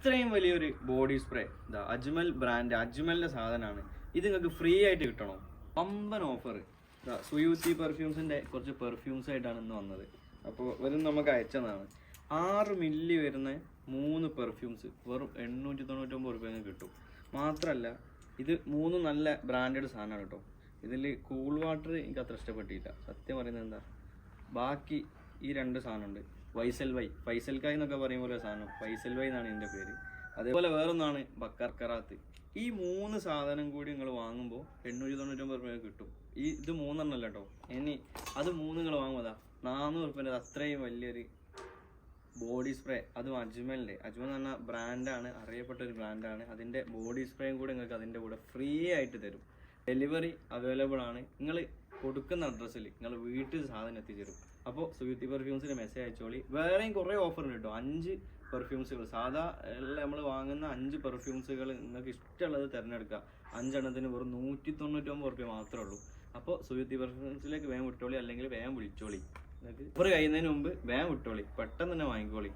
ഇത്രയും വലിയൊരു body spray. ഇതാ അജ്മൽ ബ്രാൻഡ് അജ്മലിന്റെ സാധനമാണ്. ഇത് നിങ്ങൾക്ക് ഫ്രീ ആയിട്ട് കിട്ടണോ. പമ്പൻ ഓഫർ സുയൂത്തി പെർഫ്യൂംസിന്റെ കുറച്ച് പെർഫ്യൂംസ് ആയിട്ടാണ് ഇന്ന് വന്നത്. അപ്പോൾ വരും നമുക്ക് അയച്ചതാണ്. ആറ് മില്ലി വരുന്ന മൂന്ന് പെർഫ്യൂംസ് വെറും എണ്ണൂറ്റി തൊണ്ണൂറ്റൊമ്പത് റുപ്യ കിട്ടും. മാത്രമല്ല ഇത് മൂന്ന് നല്ല ബ്രാൻഡഡ് സാധനമാണ് കേട്ടോ. ഇതിൽ കൂൾ വാട്ടർ എനിക്ക് അത്ര ഇഷ്ടപ്പെട്ടില്ല. സത്യം പറയുന്നത് എന്താ? ബാക്കി ഈ രണ്ട് സാധനമുണ്ട്. വൈസൽ വൈ ഫൈസൽ കായ് എന്നൊക്കെ പറയും പോലെ സാധനം. ഫൈസൽ വൈ എന്നാണ് എന്റെ പേര്. അതേപോലെ വേറൊന്നാണ് ബക്കർക്കറാത്ത് ഈ മൂന്ന് സാധനം കൂടി നിങ്ങൾ വാങ്ങുമ്പോൾ എണ്ണൂറ്റി തൊണ്ണൂറ്റൊമ്പത് രൂപ കിട്ടും. ഈ ഇത് മൂന്നെണ്ണല്ല കേട്ടോ ഇനി അത് മൂന്ന് നിങ്ങൾ വാങ്ങുമതാ നാനൂറ് റുപ്യന്റെ അത്രയും വലിയൊരു ബോഡി സ്പ്രേ. അതും അജ്മലിന്റെ. അജ്മൽ എന്ന് പറഞ്ഞ ബ്രാൻഡാണ് അറിയപ്പെട്ട ഒരു ബ്രാൻഡാണ്. അതിന്റെ ബോഡി സ്പ്രേയും കൂടെ നിങ്ങൾക്ക് അതിന്റെ കൂടെ ഫ്രീ ആയിട്ട് തരും. ഡെലിവറി അവൈലബിൾ ആണ്. നിങ്ങൾ കൊടുക്കുന്ന അഡ്രസ്സിൽ നിങ്ങൾ വീട്ടിൽ സാധനം എത്തിച്ചേരും. അപ്പോൾ സുയുതി പെർഫ്യൂംസിന് മെസ്സേജ് അയച്ചോളി. വേറെയും കുറേ ഓഫർ ഉണ്ട് കേട്ടോ. അഞ്ച് പെർഫ്യൂംസുകൾ സാധാ നമ്മൾ വാങ്ങുന്ന അഞ്ച് പെർഫ്യൂംസുകൾ നിങ്ങൾക്ക് ഇഷ്ടമുള്ളത് തിരഞ്ഞെടുക്കുക അഞ്ചെണ്ണത്തിന് വെറും നൂറ്റി തൊണ്ണൂറ്റൊമ്പത് റുപ്യ മാത്രമേ ഉള്ളൂ അപ്പോൾ സുയുതി പെർഫ്യൂംസിലേക്ക് വേഗം വിട്ടോളി. അല്ലെങ്കിൽ വേഗം വിളിച്ചോളി. നിങ്ങൾക്ക് ഓഫർ കഴിയുന്നതിന് മുമ്പ് വേഗം വിട്ടോളി. പെട്ടെന്ന് തന്നെ വാങ്ങിക്കോളി.